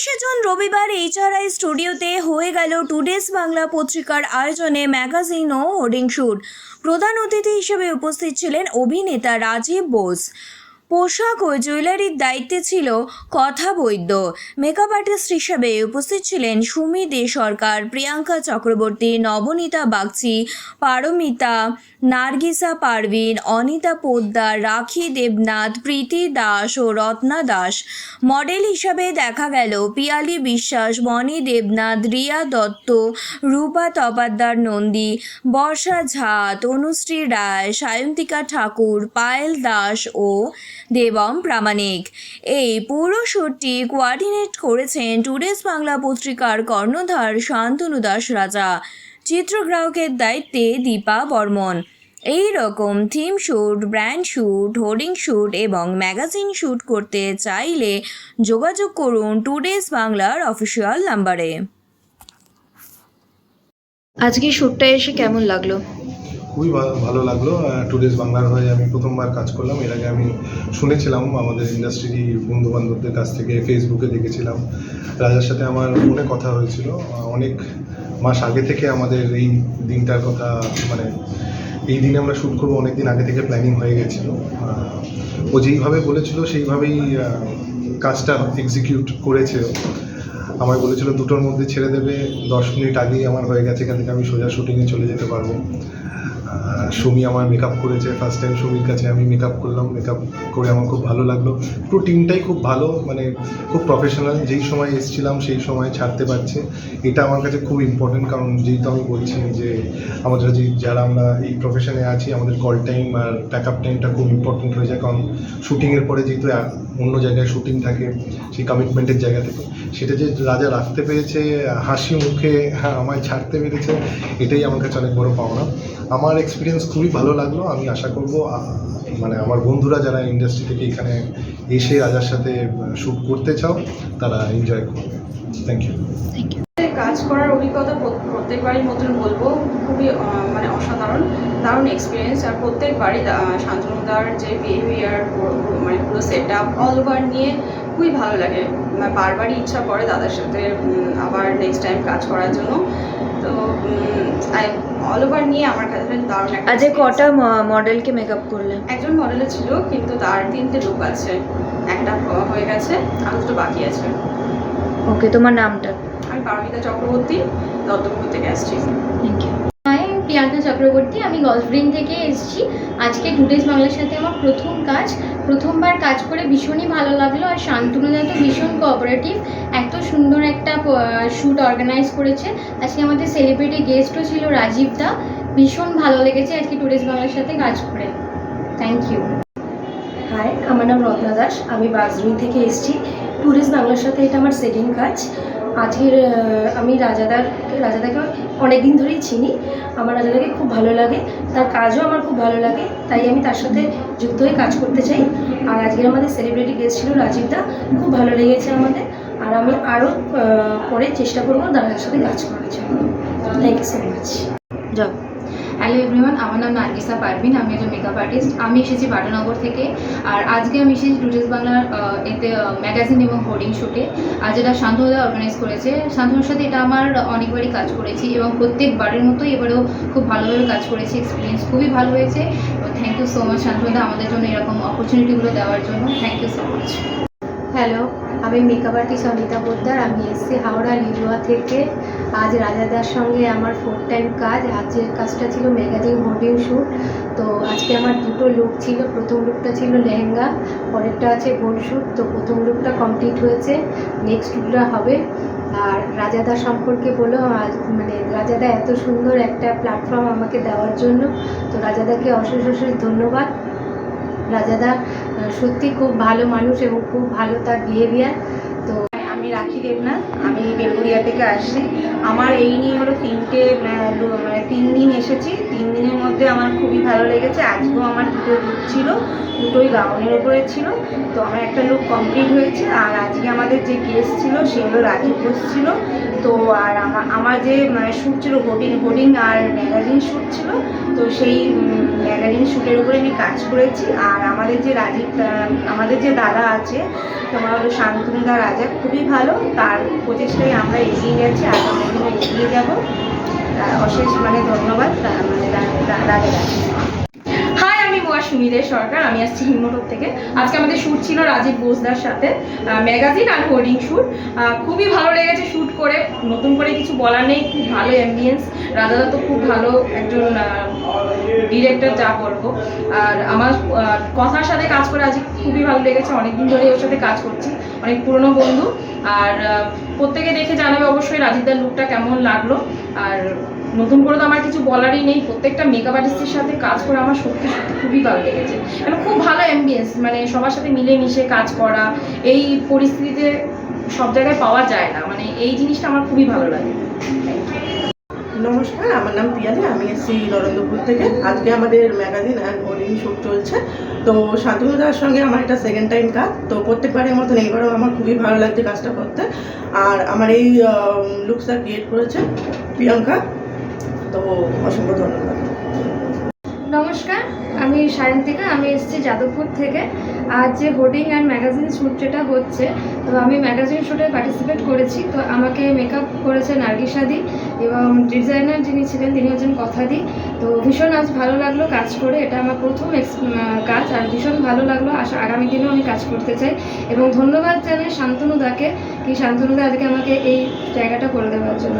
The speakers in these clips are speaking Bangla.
উনিশে জুন রবিবার এইচআরআই স্টুডিওতে হয়ে গেল টুডেস বাংলা পত্রিকার আয়োজনে ম্যাগাজিন ও হোর্ডিং শুট। প্রধান অতিথি হিসেবে উপস্থিত ছিলেন অভিনেতা রাজীব বোস। পোশাক ও জুয়েলারির দায়িত্বে ছিল কথা বৈদ্য। মেকআপ আর্টিস্ট হিসেবে উপস্থিত ছিলেন সুমি দে সরকার, প্রিয়াঙ্কা চক্রবর্তী, নবনীতা বাগচি, পারমিতা, নার্গিসা পারভিন, অনিতা পোদ্দার, রাখি দেবনাথ, প্রীতি দাস ও রত্না দাস। মডেল হিসাবে দেখা গেল পিয়ালি বিশ্বাস, মণি দেবনাথ, রিয়া দত্ত, রূপা তপাদ্দার নন্দী, বর্ষা ঝা তনুশ্রী রায়, সায়ন্তিকা ঠাকুর, পায়েল দাস ও দেবম প্রামাণিক। এই পুরো শুটটি কোয়ার্ডিনেট করেছেন টুডেস বাংলা পত্রিকার কর্ণধার শান্তনু দাস রাজা। চিত্রগ্রাহকের দায়িত্বে দীপা বর্মন। এই রকম theme shoot brand shoot hoarding shoot এবং ম্যাগাজিন শ্যুট করতে চাইলে যোগাযোগ করুন টুডেস বাংলার অফিসিয়াল নাম্বারে আজকে শ্যুটটা এসে কেমন লাগল? খুবই ভালো লাগল। টুডেস বাংলার হয়ে আমি প্রথমবার কাজ করলাম। এর আগে আমি শুনেছিলাম আমাদের ইন্ডাস্ট্রির বন্ধু বান্ধবদের কাছ থেকে ফেসবুকে দেখেছিলাম। রাজার সাথে আমার ফোনে কথা হয়েছিল। অনেক মাস আগে থেকে আমাদের এই দিনটার কথা মানে এই দিনে আমরা শ্যুট করব অনেক দিন আগে থেকে প্ল্যানিং হয়ে গেছিল। ও যেইভাবে বলেছিল, সেইভাবেই কাজটা এক্সিকিউট করেছে। ও। আমার বলেছিল, দুটোর মধ্যে ছেড়ে দেবে, দশ মিনিট আগেই আমার হয়ে গেছে, এখান থেকে আমি সোজা শুটিংয়ে চলে যেতে পারব। সুমি আমার মেকআপ করেছে ফার্স্ট টাইম সুমির কাছে আমি মেকআপ করলাম মেকআপ করে আমার খুব ভালো লাগল। পুরো টিমটাই খুব ভালো মানে খুব প্রফেশনাল যেই সময় এসেছিলাম, সেই সময় ছাড়তে পারছে। এটা আমার কাছে খুব ইম্পর্টেন্ট কারণ যেহেতু আমি বলছি যে, আমাদের যে যারা আমরা এই প্রফেশনে আছি, আমাদের কল টাইম আর ব্যাকআপ টাইমটা খুব ইম্পর্টেন্ট হয়ে যায়। কারণ শুটিংয়ের পরে যেহেতু অন্য জায়গায় শুটিং থাকে, সেই কমিটমেন্টের জায়গা থেকে। সেটা যে রাজা রাখতে পেরেছে, হাসি মুখে হ্যাঁ আমায় ছাড়তে পেরেছে, এটাই আমার কাছে অনেক বড় পাওনা। আমার এক্সপিরিয়েন্স খুবই ভালো লাগল। আমি আশা করব মানে আমার বন্ধুরা যারা ইন্ডাস্ট্রি থেকে এখানে এসে রাজার সাথে শ্যুট করতে চাও, তারা এনজয় করবে। থ্যাংক ইউ কাজ করার অভিজ্ঞতা প্রত্যেকবারই মতন বলব। খুবই মানে অসাধারণ দারুণ এক্সপিরিয়েন্স আর প্রত্যেকবারই শান্তনুদার যে বিহেভিয়ার মানে পুরো সেট আপ অল ওভার নিয়ে খুবই ভালো লাগে। মানে বারবারই ইচ্ছা করে দাদার সাথে আবার নেক্সট টাইম কাজ করার জন্য। তো অল ওভার নিয়ে আমার কাছে দারুণ একটা আজকে experience। কটা মডেলকে মেকআপ করলেন একজন মডেলে ছিল কিন্তু তার তিনটে লুক আছে। একটা হয়ে গেছে আর দুটো বাকি আছে। ওকে তোমার নামটা? আমি পারমিতা চক্রবর্তী দত্তপুর থেকে আসছি থ্যাংক ইউ আমি প্রিয়াঙ্কা চক্রবর্তী আমি গলফগ্রিন থেকে এসেছি। আজকে টুডেস বাংলার সাথে আমার প্রথম কাজ। প্রথমবার কাজ করে ভীষণই ভালো লাগল আর শান্তনুদা তো ভীষণ কোঅপারেটিভ এত সুন্দর একটা শ্যুট অর্গানাইজ করেছে। আজকে আমাদের সেলিব্রিটি গেস্টও ছিল রাজীব দা। ভীষণ ভালো লেগেছে আজকে টুডেস বাংলার সাথে কাজ করে। থ্যাংক ইউ হাই আমার নাম রত্না দাস। আমি বাগজুড়ি থেকে এসেছি। ট্যুরিস্ট বাংলার সাথে এটা আমার সেকেন্ড কাজ। আজকের আমি রাজাদার, রাজাদাকে অনেক দিন ধরেই চিনি। আমার রাজাদাকে খুব ভালো লাগে। তার কাজও আমার খুব ভালো লাগে। তাই আমি তার সাথে যুক্ত হয়ে কাজ করতে চাই। আর আজকের আমাদের সেলিব্রিটি গেস্ট ছিল রাজীব দা খুব ভালো লেগেছে আমাদের। আর আমি আরও পরে চেষ্টা করব দাদার সাথে কাজ করার জন্য। থ্যাংক ইউ সো মাচ যাও। হ্যালো এভরিওয়ান আমার নাম নার্গিসা পারভিন, আমি একজন মেকআপ আর্টিস্ট আমি এসেছি বাটানগর থেকে। আর আজকে আমি এসেছি টুরিস্ট বাংলার এতে ম্যাগাজিন এবং হোর্ডিং শুটে আর যেটা শান্তনুদা অর্গানাইজ করেছে। শান্তনুর সাথে এটা আমার অনেকবারই কাজ করেছি এবং প্রত্যেকবারের মতোই এবারেও খুব ভালোভাবে কাজ করেছি। এক্সপিরিয়েন্স খুবই ভালো হয়েছে। থ্যাংক ইউ সো মাচ শান্তনুদা আমাদের জন্য এরকম অপরচুনিটিগুলো দেওয়ার জন্য। Thank you so much hello আমি মেকআপ আর্টিস্ট অনিতা পোদ্দার, আমি এসছি হাওড়া লিলুয়া থেকে। আজ রাজাদার সঙ্গে আমার ফোর টাইম কাজ। আজকের কাজটা ছিল ম্যাগাজিন হোর্ডিং শ্যুট তো আজকে আমার দুটো লুক ছিল। প্রথম লুকটা ছিল লেহেঙ্গা, পরেরটা আছে গোল শ্যুট তো প্রথম লুকটা কমপ্লিট হয়েছে। নেক্সট লুকটা হবে। আর রাজাদা সম্পর্কে বলো মানে রাজাদা এত সুন্দর একটা প্ল্যাটফর্ম আমাকে দেওয়ার জন্য। তো রাজাদাকে অশেষ অশেষ ধন্যবাদ। রাজাদা সত্যি খুব ভালো মানুষ এবং খুব ভালো তার বিহেভিয়ার তো আমি রাখি দেবনাথ, আমি বেলগুড়িয়া থেকে আসছি। আমার এই নিয়ে হলো তিনটে মানে তিন দিন এসেছি। তিন দিনের মধ্যে আমার খুবই ভালো লেগেছে। আজকেও আমার দুটো লুক ছিল, দুটোই গাউনের ওপরে ছিল। তো আমার একটা লুক কমপ্লিট হয়েছে। আর আজকে আমাদের যে গেস্ট ছিল, সে হলো রাজীব ঘোষ ছিল। তো আর আমার আমার যে শ্যুট ছিল হোর্ডিং হোর্ডিং আর ম্যাগাজিন শ্যুট ছিল, তো সেই ম্যাগাজিন শ্যুটের উপরে আমি কাজ করেছি। আর আমাদের যে রাজীব আমাদের যে দাদা আছে, তোমার হলো শান্তনুদা রাজা, খুবই ভালো। তার প্রচেষ্টায় আমরা এগিয়ে যাচ্ছি আগামী দিনে এগিয়ে যাব। অশেষ মানে ধন্যবাদ মানে মোয়া সুমিদের সরকার, আমি আসছি হিমোটক থেকে। আজকে আমাদের শ্যুট ছিল রাজীব বোসদার সাথে ম্যাগাজিন আর হোর্ডিং শ্যুট খুবই ভালো লেগেছে শ্যুট করে, নতুন করে কিছু বলার নেই, খুব ভালো অ্যাম্বিয়েন্স রাজাদা তো খুব ভালো একজন ডিরেক্টর যা বলব। আর আমার কথার সাথে কাজ করে আজকে খুবই ভালো লেগেছে। অনেকদিন ধরে ওর সাথে কাজ করছি। অনেক পুরনো বন্ধু। আর প্রত্যেকে দেখে জানাবে অবশ্যই রাজীবদার লুকটা কেমন লাগল। আর নতুন করে তো আমার কিছু বলারই নেই। প্রত্যেকটা মেকআপ আর্টিস্টের সাথে কাজ করে আমার সত্যি সত্যি খুবই ভালো লেগেছে। এবং খুব ভালো অ্যাম্বিয়েন্স মানে সবার সাথে মিলেমিশে কাজ করা, এই পরিস্থিতিতে সব জায়গায় পাওয়া যায় না। মানে এই জিনিসটা আমার খুবই ভালো লাগে। নমস্কার, আমার নাম পিয়ালি, আমি এসেছি নরেন্দ্রপুর থেকে। আজকে আমাদের ম্যাগাজিন অ্যান্ড হোর্ডিং শ্যুট চলছে। তো শান্তনুদার সঙ্গে আমার এটা সেকেন্ড টাইম কাজ। তো প্রত্যেকবারের মতন এইবারও আমার খুবই ভালো লাগছে কাজটা করতে। আর আমার এই লুকসটা ক্রিয়েট করেছে প্রিয়াঙ্কা। তো অসংখ্য ধন্যবাদ। নমস্কার, আমি সায়ন্তিকা, আমি এসেছি যাদবপুর থেকে। আর যে হোর্ডিং অ্যান্ড ম্যাগাজিন শ্যুট যেটা হচ্ছে, তো আমি ম্যাগাজিন শ্যুটে পার্টিসিপেট করেছি। তো আমাকে মেকআপ করেছে নার্গিসাদি এবং ডিজাইনার যিনি ছিলেন, তিনি হচ্ছেন কথাদি। তো ভীষণ আজ ভালো লাগল কাজ করে। এটা আমার প্রথম কাজ আর ভীষণ ভালো লাগল। আশা আগামী দিনেও আমি কাজ করতে চাই। এবং ধন্যবাদ জানাই শান্তনুদাকে কি শান্তনুদা আজকে আমাকে এই জায়গাটা করে দেওয়ার জন্য।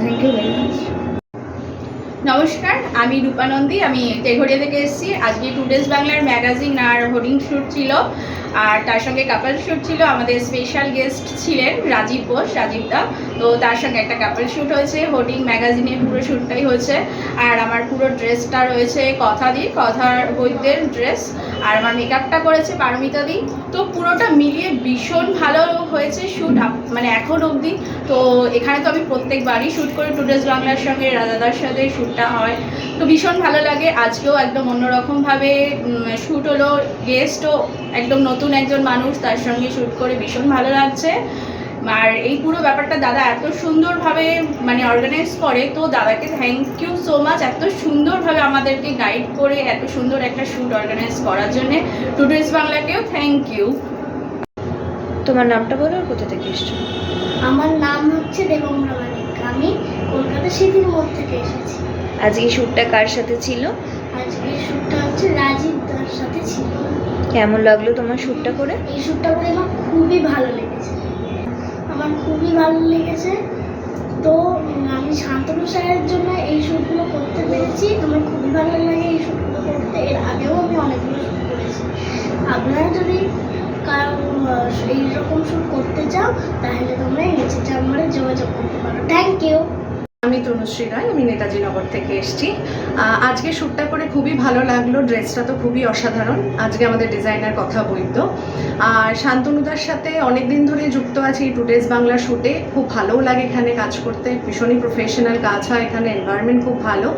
থ্যাংক ইউ ভেরি মাচ নমস্কার, আমি রূপানন্দী। আমি তেঘরিয়া থেকে এসেছি। আজকে টু ডেজ বাংলার ম্যাগাজিন আর হোর্ডিং শ্যুট ছিল। আর তার সঙ্গে কাপাল শ্যুট ছিল। আমাদের স্পেশাল গেস্ট ছিলেন রাজীব বোস, রাজীব দা। তো তার সঙ্গে একটা কাপল শ্যুট হয়েছে হোর্ডিং ম্যাগাজিনের পুরো শ্যুটটাই হয়েছে। আর আমার পুরো ড্রেসটা রয়েছে কথা দি কথার বৈদ্যের ড্রেস আর আমার মেকআপটা করেছে পারমিতা দি। তো পুরোটা মিলিয়ে ভীষণ ভালো হয়েছে শ্যুট মানে এখন অবধি। তো এখানে তো আমি প্রত্যেকবারই শ্যুট করি টু ডেজ বাংলার সঙ্গে, রাজাদার সাথে শ্যুটটা হয়। তো ভীষণ ভালো লাগে। আজকেও একদম অন্যরকমভাবে শ্যুট হলো গেস্টও একদম নতুন একজন মানুষ, তার সঙ্গে শ্যুট করে ভীষণ ভালো লাগছে। আর এই পুরো ব্যাপারটা দাদা এত সুন্দরভাবে মানে অর্গানাইজ করে তো দাদাকে থ্যাংক ইউ সো মাচ এত সুন্দরভাবে আমাদেরকে গাইড করে এত সুন্দর একটা শ্যুট অর্গানাইজ করার জন্যে। টু ডেজ বাংলাকেও থ্যাংক ইউ তোমার নামটা বলো কোথা থেকে এসছো? আমার নাম হচ্ছে দেবম্রা মানিক। আমি কলকাতা সিটির মোড় থেকে এসেছি। আজকে শ্যুটটা কার সাথে ছিল? আজকে শ্যুটটা হচ্ছে রাজীব দার সাথে ছিল। কেমন লাগল তোমার শ্যুটটা করে? এই শ্যুটটা করে আমার খুবই ভালো লেগেছে। আমার খুবই ভালো লেগেছে। তো আমি শান্তনু স্যারের জন্য এই শ্যুটগুলো করতে পেরেছি। আমার খুবই ভালো লাগে এই শ্যুটগুলো করতে। এর আগেও আমি অনেকগুলো শ্যুট করেছি। আপনারা যদি এইরকম শ্যুট করতে চাও, তাহলে তোমরা নিচের নাম্বারে যোগাযোগ করতে পারো। থ্যাংক ইউ আমি তনুশ্রী রায়, আমি নেতাজি নগর থেকে এসেছি। আজকে শ্যুটটা করে খুবই ভালো লাগল, ড্রেসটা তো খুবই অসাধারণ। আজকে আমাদের ডিজাইনার কথা বইতো আর শান্তনুদার সাথে অনেক দিন ধরে যুক্ত আছি টু ডেজ বাংলা শ্যুটে। খুব ভালোও লাগে এখানে কাজ করতে, ভীষণই প্রফেশনাল কাজ হয় এখানে এনভায়রনমেন্ট খুব ভালো।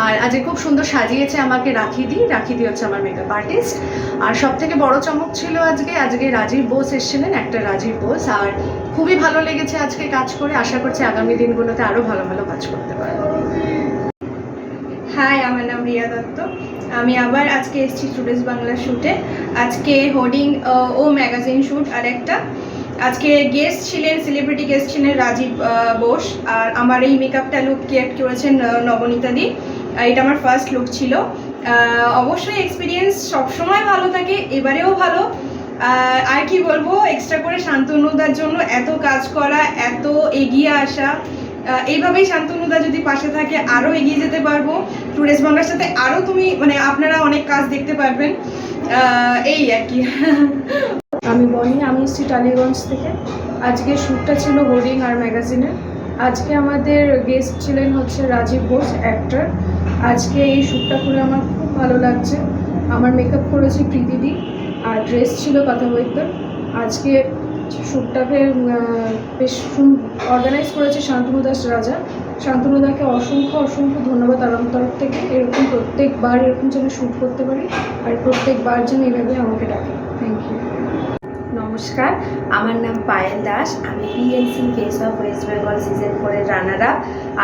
আর আজকে খুব সুন্দর সাজিয়েছে আমাকে রাখি দি। রাখি দি হচ্ছে আমার মেকআপ আর্টিস্ট আর সব থেকে বড় চমক ছিল আজকে আজকে রাজীব বোস এসেছিলেন, একটা রাজীব বোস। আর খুবই ভালো লেগেছে আজকে কাজ করে। আশা করছি আগামী দিনগুলোতে আরও ভালো ভালো কাজ করতে পারব। হাই, আমার নাম রিয়া দত্ত। আমি আবার আজকে এসেছি স্টুডেন্টস বাংলা শ্যুটে আজকে হোর্ডিং ও ম্যাগাজিন শ্যুট আর একটা। আজকে গেস্ট ছিলেন সেলিব্রিটি গেস্ট ছিলেন রাজীব বোস। আর আমার এই মেকআপটা লুক ক্রিয়েট করেছেন নবনীতা দি। এটা আমার ফার্স্ট লুক ছিল। অবশ্যই এক্সপিরিয়েন্স সবসময় ভালো থাকে, এবারেও ভালো। আর কি বলব এক্সট্রা করে শান্তনুদার জন্য এত কাজ করা, এত এগিয়ে আসা। এইভাবেই শান্তনুদা যদি পাশে থাকে আরও এগিয়ে যেতে পারব। টুরিস্ট বাংলার সাথে আরও তুমি মানে আপনারা অনেক কাজ দেখতে পারবেন। এই আর কি। আমি বনি, আমি এসেছি টালিগঞ্জ থেকে। আজকে শ্যুটটা ছিল হোর্ডিং আর ম্যাগাজিনের আজকে আমাদের গেস্ট ছিলেন হচ্ছে রাজীব বোস অ্যাক্টর আজকে এই শ্যুটটা করে আমার খুব ভালো লাগছে। আমার মেকআপ করেছি প্রীতিদি, আর ড্রেস ছিল কথা বৈদ্য আজকে শ্যুটটাকে বেশ অর্গানাইজ করেছে শান্তনু দাস রাজা। শান্তনু দাকে অসংখ্য অসংখ্য ধন্যবাদ আমার তরফ থেকে। এরকম প্রত্যেকবার এরকম যেন শ্যুট করতে পারি, আর প্রত্যেকবার যেন এভাবে আমাকে ডাকে। থ্যাংক ইউ নমস্কার। আমার নাম পায়েল দাস, আমি PNC face of West Bengal season ফোরের রানারা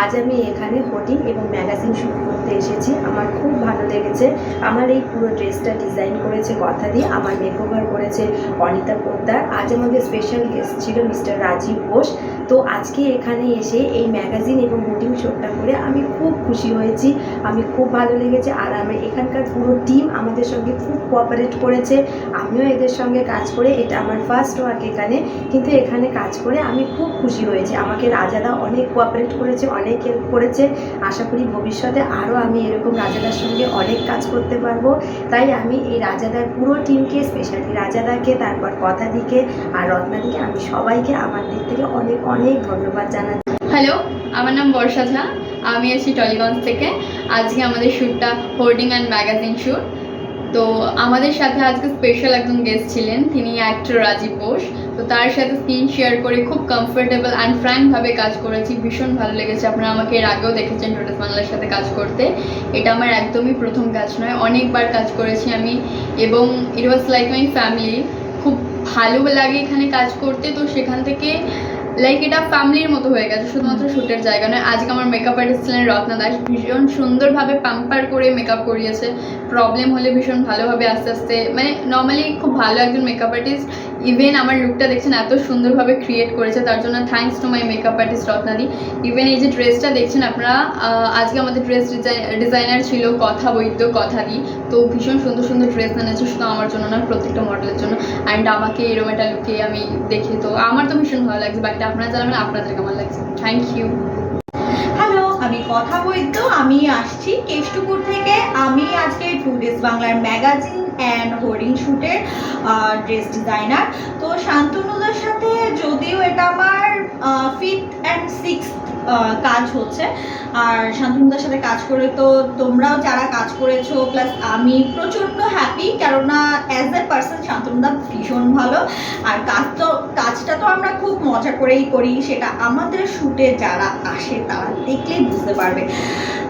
আজ আমি এখানে হোর্ডিং এবং ম্যাগাজিন শুরু করতে এসেছি। আমার খুব ভালো লেগেছে। আমার এই পুরো ড্রেসটা ডিজাইন করেছে কথা দিয়ে আমার মেকওভার করেছে অনিতা পোদ্দার। আজ আমাদের স্পেশাল গেস্ট ছিল মিস্টার রাজীব বোস তো আজকে এখানে এসে এই ম্যাগাজিন এবং হোর্ডিং শ্যুটটা করে আমি খুব খুশি হয়েছি। আমি খুব ভালো লেগেছে আর আমি এখানকার পুরো টিম আমাদের সঙ্গে খুব কোঅপারেট করেছে। আমিও এদের সঙ্গে কাজ করে, এটা আমার ফার্স্ট ওয়ার্ক এখানে। কিন্তু এখানে কাজ করে আমি খুব খুশি হয়েছি। আমাকে রাজাদা অনেক কোঅপারেট করেছে, অনেক হেল্প করেছে। আশা করি ভবিষ্যতে আরও আমি এরকম রাজাদার সঙ্গে অনেক কাজ করতে পারব। তাই আমি এই রাজাদার পুরো টিমকে স্পেশালি রাজাদাকে, তারপর কথা দিকে আর রত্নাদিকে, আমি সবাইকে আমার দিক থেকে অনেক অনেক ধন্যবাদ জানাচ্ছি। হ্যালো আমার নাম বর্ষা ঝা আমি আছি টলিগঞ্জ থেকে। আজকে আমাদের শ্যুটটা হোর্ডিং অ্যান্ড ম্যাগাজিন শ্যুট তো আমাদের সাথে আজকে স্পেশাল একজন গেস্ট ছিলেন। তিনি অ্যাক্টর রাজীব বোস। তো তার সাথে স্ক্রিন শেয়ার করে খুব কমফোর্টেবল অ্যান্ড ফ্র্যাঙ্কভাবে কাজ করেছি, ভীষণ ভালো লেগেছে। আপনারা আমাকে এর আগেও দেখেছেন টোটাস বাংলার সাথে কাজ করতে। এটা আমার একদমই প্রথম কাজ নয়, অনেকবার কাজ করেছি আমি। এবং ইট ওয়াজ লাইক মাই ফ্যামিলি খুব ভালো লাগে এখানে কাজ করতে, তো সেখান থেকে লাইক এটা ফ্যামিলির মতো হয়ে গেছে, শুধুমাত্র শ্যুটের জায়গা নয়। আজকে আমার মেকআপ আর্টিস্ট ছিলেন রত্না দাস, ভীষণ সুন্দরভাবে পাম্পার করে মেকআপ করিয়েছে। প্রবলেম হলে ভীষণ ভালোভাবে আস্তে আস্তে মানে নর্মালি খুব ভালো একজন মেকআপ আর্টিস্ট ইভেন আমার লুকটা দেখছেন, এত সুন্দরভাবে ক্রিয়েট করেছে, তার জন্য thanks to my makeup artist রত্নাদি। Even এই যে ড্রেসটা দেখছেন আপনারা আজকে আমাদের ড্রেস ডিজাইনার ছিল কথা বৈদ্য কথা দি তো ভীষণ সুন্দর সুন্দর ড্রেস এনেছে শুধু আমার জন্য না প্রত্যেকটা মডেলের জন্য। অ্যান্ড আমাকে এরকম একটা লুকে আমি দেখি, তো আমার তো ভীষণ ভালো লাগছে। বাকিটা আপনারা জানাবেন, আপনাদের কেমন লাগছে? থ্যাংক ইউ হ্যালো আমি কথা বৈদ্য, আমি আসছি কেষ্টপুর থেকে। আমি আজকে টু ডেজ বাংলার ম্যাগাজিন অ্যান্ড হোর্ডিং শ্যুটের ড্রেস ডিজাইনার তো শান্তনুদার সাথে যদিও এটা আমার ফিফথ অ্যান্ড সিক্স কাজ হচ্ছে। আর শান্তনুদার সাথে কাজ করে তো তোমরাও যারা কাজ করেছ প্লাস আমি প্রচণ্ড হ্যাপি কেননা অ্যাজ এ পার্সন শান্তনুদা ভীষণ ভালো। আর কাজ তো, কাজটা তো আমরা খুব মজা করেই করি, সেটা আমাদের শ্যুটে যারা আসে তারা দেখলেই বুঝতে পারবে।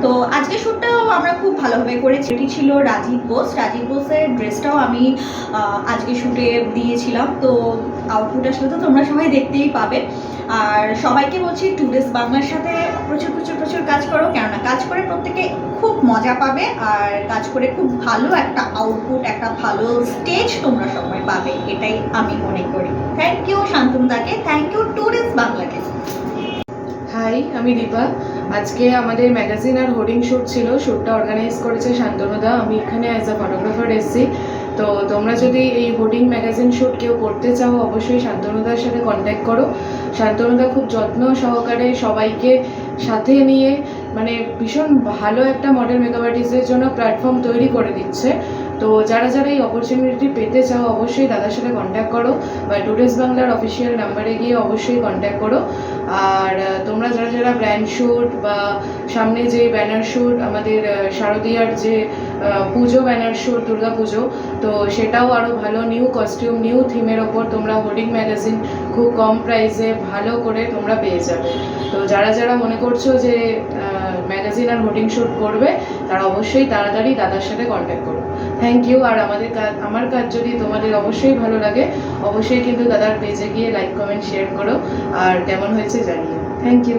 তো আজকে শ্যুটটাও আমরা খুব ভালোভাবে করেছি। এটি ছিল রাজীব বোস। রাজীব বোসের ড্রেসটাও আমি আজকে শ্যুটে দিয়েছিলাম। তো আউটপুট আসলে তো তোমরা সবাই দেখতেই পাবে। আর সবাইকে বলছি টু ডেজ বাংলার সাথে প্রচুর প্রচুর প্রচুর কাজ করো। কেননা কাজ করে প্রত্যেকে খুব মজা পাবে আর কাজ করে খুব ভালো একটা আউটপুট একটা ভালো স্টেজ তোমরা সবাই পাবে, এটাই আমি মনে করি। থ্যাংক ইউ শান্তনুদাকে থ্যাংক ইউ টু ডেজ বাংলাকে। হাই আমি দীপা। আজকে আমাদের ম্যাগাজিন আর হোর্ডিং শ্যুট ছিল শ্যুটটা অর্গানাইজ করেছে শান্তনুদা আমি এখানে অ্যাজ আ ফটোগ্রাফার এসেছি। তো তোমরা যদি এই হোর্ডিং ম্যাগাজিন শ্যুট কেউ করতে চাও, অবশ্যই শান্তনুদার সাথে কন্ট্যাক্ট করো। শান্তনুদা খুব যত্ন সহকারে সবাইকে সাথে নিয়ে মানে ভীষণ ভালো একটা মডেল মেকআপ আর্টিস্টের জন্য প্ল্যাটফর্ম তৈরি করে দিচ্ছে। তো যারা যারা এই অপরচুনিটি পেতে চাও অবশ্যই দাদার সাথে কন্ট্যাক্ট করো বা টুডেস বাংলার অফিসিয়াল নাম্বারে গিয়ে অবশ্যই কন্ট্যাক্ট করো। আর তোমরা যারা যারা ব্র্যান্ড শ্যুট বা সামনে যে ব্যানার শ্যুট আমাদের শারদীয়ার যে পুজো ব্যানার শ্যুট দুর্গা পুজো। তো সেটাও আরও ভালো নিউ কস্টিউম নিউ থিমের ওপর তোমরা হোর্ডিং ম্যাগাজিন খুব কম প্রাইসে ভালো করে তোমরা পেয়ে যাবে। তো যারা যারা মনে করছ যে ম্যাগাজিন আর হোর্ডিং শ্যুট করবে, তারা অবশ্যই তাড়াতাড়ি দাদার সাথে কন্ট্যাক্ট করো। থ্যাংক ইউ আর আমাদের কাজ আমার কাজ যদি তোমাদের অবশ্যই ভালো লাগে, অবশ্যই কিন্তু দাদার পেজে গিয়ে লাইক কমেন্ট শেয়ার করো, আর কেমন হয়েছে জানিও। Thank you